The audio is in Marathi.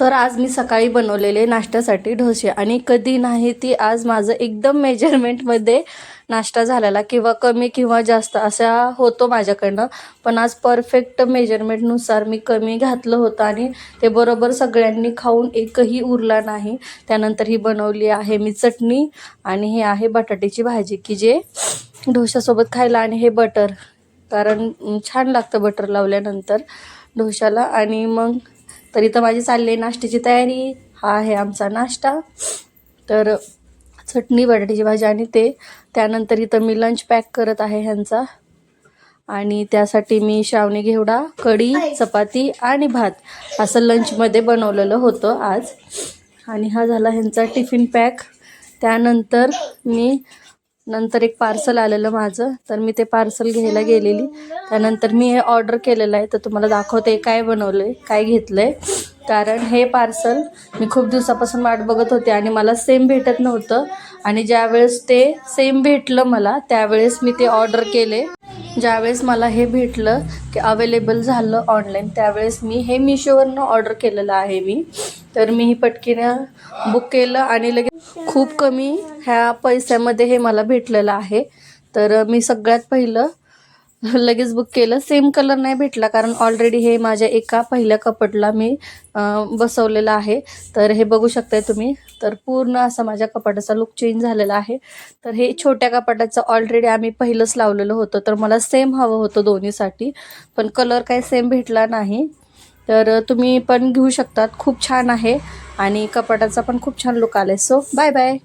तर आज मी सकाळी बनवलेले नाश्त्यासाठी ढोसे आणि कधी नाही ती आज माझं एकदम मेजरमेंटमध्ये नाश्ता झालेला. किंवा कमी किंवा जास्त असा होतो माझ्याकडनं. पण आज परफेक्ट मेजरमेंटनुसार मी कमी घातलं होतं आणि ते बरोबर सगळ्यांनी खाऊन एकही उरला नाही. त्यानंतर ही बनवली आहे मी चटणी आणि हे आहे बटाट्याची भाजी की जे ढोशासोबत खायला आणि हे बटर. कारण छान लागतं बटर लावल्यानंतर ढोशाला आणि मग तर इथं माझी चालली आहे नाश्त्याची तयारी. हा आहे आमचा नाश्ता. तर चटणी बटाट्याची भाजी आणि ते. त्यानंतर इथं मी लंच पॅक करत आहे ह्यांचा. आणि त्यासाठी मी शावणी घेवडा कढी चपाती आणि भात असं लंचमध्ये बनवलेलं होतं आज. आणि हा झाला ह्यांचा टिफिन पॅक त्यानंतर मी नंतर एक पार्सल आलेलं माझं तर मी ते पार्सल घ्यायला गेलेली. त्यानंतर मी हे ऑर्डर केलेलं आहे तर तुम्हाला दाखवते काय बनवलं आहे काय घेतलं आहे कारण हे पार्सल मी खूप दिवसापासून वाट बघत होते आणि मला सेम भेटत नव्हतं. आणि ज्यावेळेस ते सेम भेटलं मला त्यावेळेस मी ते ऑर्डर केले. ज्यावेळेस मला हे भेटलं की अवेलेबल झालं ऑनलाईन त्यावेळेस मी हे मिशोवरनं ऑर्डर केलेलं आहे मी. तर मी ही पटकीनं बुक केलं आणि लगेच खूप कमी ह्या पैशामध्ये हे मला भेटलेलं आहे. तर मी सगळ्यात पहिलं लगेच बुक केलं. सेम कलर नाही भेटला कारण ऑलरेडी हे माझ्या एका पहिल्या कपडला मी बसवलेलं आहे. तर हे बघू शकताय तुम्ही. तर पूर्ण असा माझ्या कपाटाचा लुक चेंज झालेला आहे. तर हे छोट्या कपाटाचं ऑलरेडी आम्ही पहिलंच लावलेलं होतं. तर मला सेम हवं होतं दोन्हीसाठी. पण कलर काही सेम भेटला नाही. तर तुम्ही पण घेऊ शकतात. खूप छान आहे. आणि कपाटाचा पण खूप छान लुक आला आहे सो बाय बाय